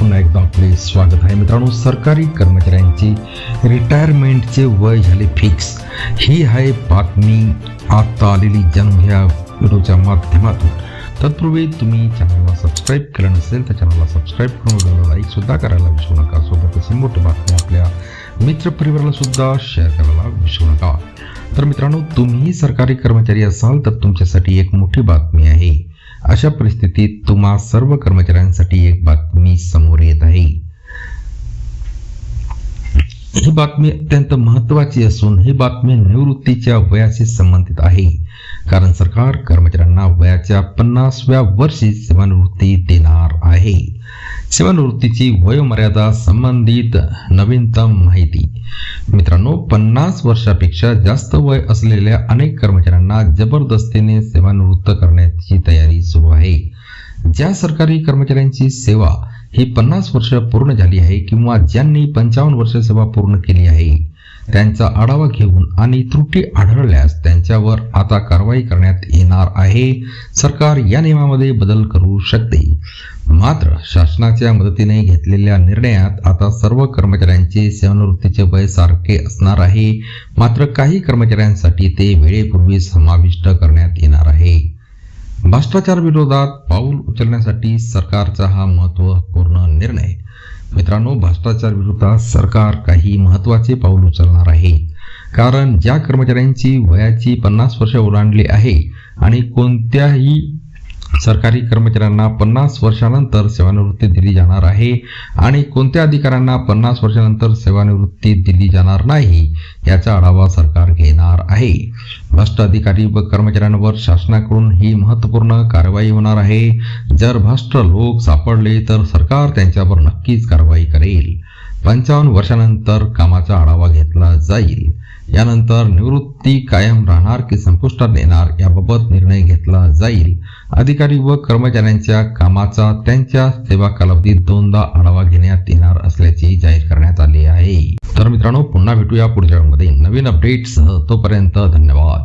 पुन्हा एकदा आपले स्वागत आहे. मित्रांनो सरकारी कर्मचाऱ्यांची रिटायरमेंटचे वय झाले फिक्स ही आहे बातमी आत्ता आलेली जन्म ह्या व्हिडिओच्या माध्यमातून. तत्पूर्वी तुम्ही चॅनलला सबस्क्राईब केलं नसेल तर चॅनलला सबस्क्राईब करून व्हिडिओला लाईकसुद्धा करायला विसरू नका. सोबतच मोठी बातमी आपल्या मित्रपरिवाराला सुद्धा शेअर करायला विसरू नका. तर मित्रांनो तुम्ही सरकारी कर्मचारी असाल तर तुमच्यासाठी एक मोठी बातमी आहे. अशा परिस्थितीत तुम्हा सर्व कर्मचाऱ्यांसाठी एक बातमी समोर येत आहे. ही बातमी अत्यंत महत्वाची असून ही बातमी निवृत्तीच्या वयाशी संबंधित आहे. कारण सरकार कर्मचाऱ्यांना वयाच्या पन्नासव्या वर्षी सेवानिवृत्ती देणार सेवानिवृत्तीची वयोमर्यादा संबंधित नवीनतम माहिती. मित्रांनो पन्नास वर्षापेक्षा जास्त वय असलेल्या अनेक कर्मचाऱ्यांना जबरदस्तीने सेवानिवृत्त करण्याची तयारी सुरू आहे. ज्या सरकारी कर्मचाऱ्यांची सेवा ही पन्नास वर्ष पूर्ण झाली आहे किंवा ज्यांनी पंचावन्न वर्ष सेवा पूर्ण केली आहे त्यांचा आढावा घेऊन आणि त्रुटी आढळल्यास त्यांच्यावर आता कारवाई करण्यात येणार आहे. सरकार या नियमामध्ये बदल करू शकते. मात्र शासनाच्या मदतीने घेतलेल्या निर्णयात आता सर्व कर्मचाऱ्यांचे सेवानिवृत्तीचे वय सारखे असणार आहे. मात्र काही कर्मचाऱ्यांसाठी ते वेळेपूर्वी समाविष्ट करण्यात येणार आहे. भ्रष्टाचार विरोधात पाऊल उचलण्यासाठी सरकारचा हा महत्त्वपूर्ण निर्णय मित्रांनो भ्रष्टाचार विरोधात सरकार काही महत्त्वाचे पाऊल उचलणार आहे. कारण ज्या कर्मचाऱ्यांची वयाची पन्नास वर्ष ओलांडली आहे आणि कोणत्याही सरकारी कर्मचाऱ्यांना पन्नास वर्षानंतर सेवानिवृत्ती दिली जाणार आहे आणि कोणत्या अधिकाऱ्यांना पन्नास वर्षानंतर सेवानिवृत्ती दिली जाणार नाही याचा आढावा सरकार घेणार आहे. भ्रष्ट अधिकारी व कर्मचाऱ्यांवर शासनाकडून ही महत्त्वपूर्ण कारवाई होणार आहे. जर भ्रष्ट लोक सापडले तर सरकार त्यांच्यावर नक्कीच कारवाई करेल. पंचावन्न वर्षानंतर कामाचा आढावा घेतला जाईल. यानंतर निवृत्ती कायम राहणार की संपुष्टात येणार याबाबत निर्णय घेतला जाईल. अधिकारी व कर्मचाऱ्यांच्या कामाचा त्यांच्या सेवा कालावधीत दोनदा आढावा घेण्यात येणार असल्याचे जाहीर करण्यात आले आहे. तर मित्रांनो पुन्हा भेटूया पुढच्या मध्ये नवीन अपडेटसह तोपर्यंत धन्यवाद.